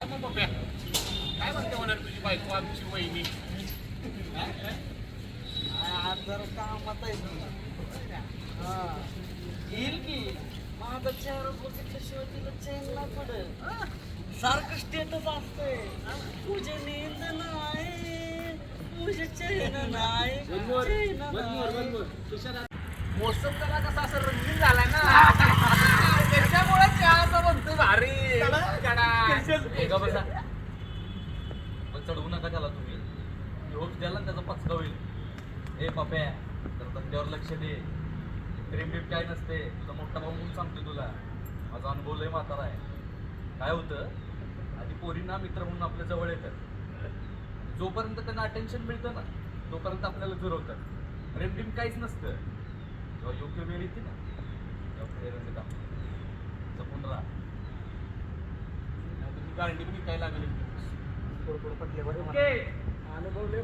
मग पप्या काय म्हणते म्हणा तुझी बायको आमची वहिनी आज जरा कामात. हा. येईल की माझा चेहरा बघितल्याशिवाय तिला चैन नाही पडत सारखं स्टेटस असतंय तुझे नींद नाही तुझे चैन नाही चैन नाही. मोसम त्याला कसा असं रंगीन झालाय ना त्याच्यामुळे चहाचा बनतो भारी कडा. पण चढवू नका त्याला तुम्ही होप द्याला ना त्याचा पचका होईल ए पप्या तर धंद्यावर लक्ष दे प्रेम बिम काय? नसते तुझा मोठा भाऊ म्हणून सांगतो तुला माझा अनुभव लय म्हातारा आहे काय होतं आधी पोरींना मित्र म्हणून आपल्या जवळ येतात जोपर्यंत त्यांना अटेन्शन मिळतं ना तोपर्यंत आपल्याला जुरवतात प्रेम बिम काहीच नसतं तेव्हा योग्य वेळ येते ना तेव्हा प्रेरणा का जपून राहा गारंटी विकायला लागली. थोडं थोडं पटले बरं अनुभवले.